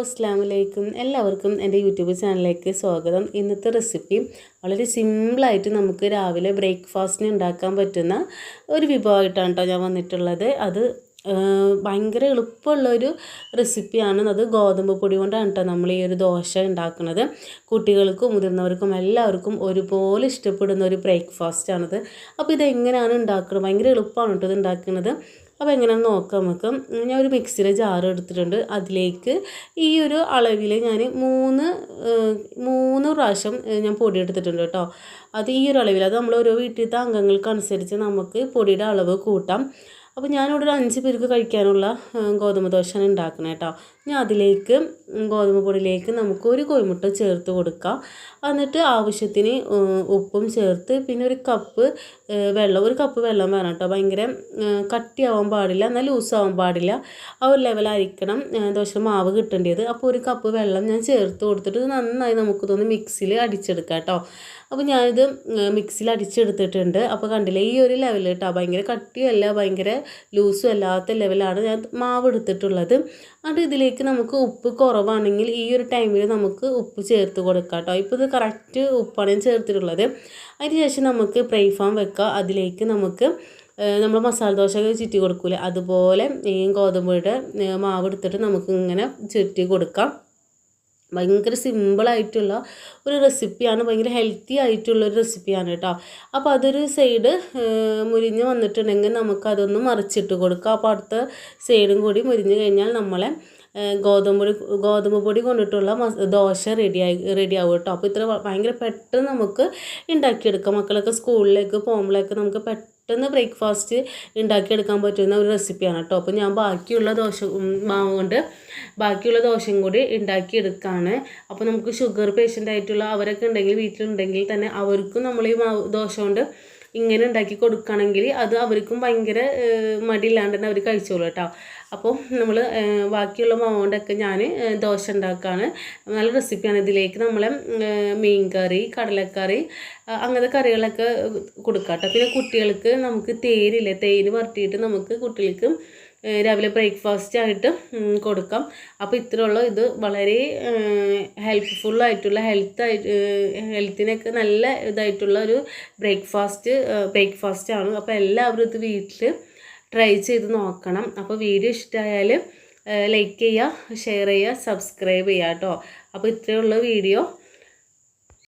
അസ്സാം വലൈക്കും എല്ലാവർക്കും എന്റെ യൂട്യൂബ് ചാനലിലേക്ക് സ്വാഗതം. ഇന്നത്തെ റെസിപ്പി വളരെ സിമ്പിളായിട്ട് നമുക്ക് രാവിലെ ബ്രേക്ക്ഫാസ്റ്റിന് ഉണ്ടാക്കാൻ പറ്റുന്ന ഒരു വിഭവമായിട്ടാണ് കേട്ടോ ഞാൻ വന്നിട്ടുള്ളത്. അത് ഭയങ്കര എളുപ്പമുള്ളൊരു റെസിപ്പിയാണ്. അത് ഗോതമ്പ് പൊടി കൊണ്ടാണ് കേട്ടോ നമ്മൾ ഈ ഒരു ദോശ ഉണ്ടാക്കുന്നത്. കുട്ടികൾക്കും മുതിർന്നവർക്കും എല്ലാവർക്കും ഒരുപോലെ ഇഷ്ടപ്പെടുന്ന ഒരു ബ്രേക്ക്ഫാസ്റ്റാണത്. അപ്പോൾ ഇതെങ്ങനെയാണ് ഉണ്ടാക്കുന്നത് ഭയങ്കര എളുപ്പമാണ് കേട്ടോ ഇത് ഉണ്ടാക്കുന്നത്. അപ്പോൾ എങ്ങനെയാണെന്ന് നോക്കാം നമുക്ക്. ഞാൻ ഒരു മിക്സിയുടെ ജാർ എടുത്തിട്ടുണ്ട്. അതിലേക്ക് ഈ ഒരു അളവിൽ ഞാൻ മൂന്ന് മൂന്ന് പ്രാവശ്യം ഞാൻ പൊടി എടുത്തിട്ടുണ്ട് കേട്ടോ. അത് ഈ ഒരു അളവിൽ അത് നമ്മൾ ഓരോ വീട്ടിലത്തെ അംഗങ്ങൾക്ക് അനുസരിച്ച് നമുക്ക് പൊടിയുടെ അളവ് കൂട്ടാം. അപ്പോൾ ഞാനിവിടെ ഒരു അഞ്ച് പേർക്ക് കഴിക്കാനുള്ള ഗോതമ്പ് ദോശയാണ് ഉണ്ടാക്കുന്നത് കേട്ടോ ഞാൻ അതിലേക്ക് ഗോതമ്പ് പൊടിയിലേക്ക് നമുക്ക് ഒരു കോഴിമുട്ട ചേർത്ത് കൊടുക്കാം. എന്നിട്ട് ആവശ്യത്തിന് ഉപ്പും ചേർത്ത് പിന്നെ ഒരു കപ്പ് വെള്ളം ഒരു കപ്പ് വെള്ളം വേണം കേട്ടോ ഭയങ്കര കട്ടിയാവാൻ പാടില്ല എന്നാൽ ലൂസാവാൻ പാടില്ല. ആ ഒരു ലെവലായിരിക്കണം ദോശ മാവ് കിട്ടേണ്ടത്. അപ്പോൾ ഒരു കപ്പ് വെള്ളം ഞാൻ ചേർത്ത് കൊടുത്തിട്ട് നന്നായി നമുക്ക് തോന്നി മിക്സിയിൽ അടിച്ചെടുക്കാം കേട്ടോ അപ്പോൾ ഞാനിത് മിക്സിയിൽ അടിച്ചെടുത്തിട്ടുണ്ട്. അപ്പോൾ കണ്ടില്ലേ ഈ ഒരു ലെവൽ കേട്ടോ ഭയങ്കര കട്ടിയല്ല ഭയങ്കര ലൂസും അല്ലാത്ത ലെവലാണ് ഞാൻ മാവ് എടുത്തിട്ടുള്ളത്. അത് ഇതിലേക്ക് നമുക്ക് ഉപ്പ് കുറവാണെങ്കിൽ ഈ ഒരു ടൈമിൽ നമുക്ക് ഉപ്പ് ചേർത്ത് കൊടുക്കാം കേട്ടോ. ഇപ്പോൾ ഇത് കറക്റ്റ് ഉപ്പാണ് ഞാൻ ചേർത്തിട്ടുള്ളത്. അതിന് ശേഷം നമുക്ക് പ്രൈ ഫാം വെക്കുക അതിലേക്ക് നമുക്ക് നമ്മൾ മസാല ദോശ ചുറ്റി കൊടുക്കൂലേ? അതുപോലെ ഈ ഗോതമ്പുയുടെ മാവ് എടുത്തിട്ട് നമുക്ക് ഇങ്ങനെ ചുറ്റി കൊടുക്കാം. ഭയങ്കര സിമ്പിളായിട്ടുള്ള ഒരു റെസിപ്പിയാണ് ഭയങ്കര ഹെൽത്തി ആയിട്ടുള്ള ഒരു റെസിപ്പിയാണ് കേട്ടോ അപ്പോൾ അതൊരു സൈഡ് മുരിഞ്ഞ് വന്നിട്ടുണ്ടെങ്കിൽ നമുക്കതൊന്ന് മറിച്ചിട്ട് കൊടുക്കുക അപ്പോൾ അടുത്ത സൈഡും കൂടി മുരിഞ്ഞ് കഴിഞ്ഞാൽ നമ്മളെ ഗോതമ്പ് പൊടി ഗോതമ്പ് പൊടി കൊണ്ടിട്ടുള്ള ദോശ റെഡിയായി റെഡി ആവും കേട്ടോ അപ്പോൾ ഇത്ര ഭയങ്കര പെട്ടെന്ന് നമുക്ക് ഉണ്ടാക്കിയെടുക്കാം. മക്കളൊക്കെ സ്കൂളിലേക്ക് പോകുമ്പോഴേക്ക് നമുക്ക് പെട്ടെന്ന് ബ്രേക്ക്ഫാസ്റ്റ് ഉണ്ടാക്കിയെടുക്കാൻ പറ്റുന്ന ഒരു റെസിപ്പിയാണ് കേട്ടോ അപ്പോൾ ഞാൻ ബാക്കിയുള്ള ദോശ മാവ് കൊണ്ട് ബാക്കിയുള്ള ദോശയും കൂടി ഉണ്ടാക്കിയെടുക്കുകയാണ് അപ്പോൾ നമുക്ക് ഷുഗർ പേഷ്യന്റ് ആയിട്ടുള്ള അവരൊക്കെ ഉണ്ടെങ്കിൽ വീട്ടിലുണ്ടെങ്കിൽ തന്നെ അവർക്കും നമ്മൾ ഈ മാവ് ദോശ കൊണ്ട് ഇങ്ങനെ ഉണ്ടാക്കി കൊടുക്കുകയാണെങ്കിൽ അത് അവർക്കും ഭയങ്കര മടിയില്ലാണ്ട് തന്നെ അവർ കഴിച്ചോളൂ കേട്ടോ. അപ്പോൾ നമ്മൾ ബാക്കിയുള്ള മാവോണ്ടൊക്കെ ഞാൻ ദോശ ഉണ്ടാക്കുകയാണ് നല്ല റെസിപ്പിയാണ് ഇതിലേക്ക് നമ്മൾ മീൻ കറി കടലക്കറി അങ്ങനത്തെ കറികളൊക്കെ കൊടുക്കാം കേട്ടോ പിന്നെ കുട്ടികൾക്ക് നമുക്ക് തേരില്ലേ തേര് വരട്ടിയിട്ട് നമുക്ക് കുട്ടികൾക്ക് രാവിലെ ബ്രേക്ക്ഫാസ്റ്റ് ആയിട്ട് കൊടുക്കാം. അപ്പോൾ ഇത്രയുള്ള. ഇത് വളരെ ഹെൽപ്ഫുൾ ആയിട്ടുള്ള ഹെൽത്ത് ഹെൽത്തിനൊക്കെ നല്ല ഇതായിട്ടുള്ള ഒരു ബ്രേക്ക്ഫാസ്റ്റ് ബ്രേക്ക്ഫാസ്റ്റ് ആണ് അപ്പോൾ എല്ലാവരും ഇത് വീട്ടിൽ ട്രൈ ചെയ്ത് നോക്കണം. അപ്പോൾ വീഡിയോ ഇഷ്ടമായാൽ ലൈക്ക് ചെയ്യുക ഷെയർ ചെയ്യുക സബ്സ്ക്രൈബ് ചെയ്യുക കേട്ടോ. അപ്പോൾ ഇത്രയുള്ള വീഡിയോ.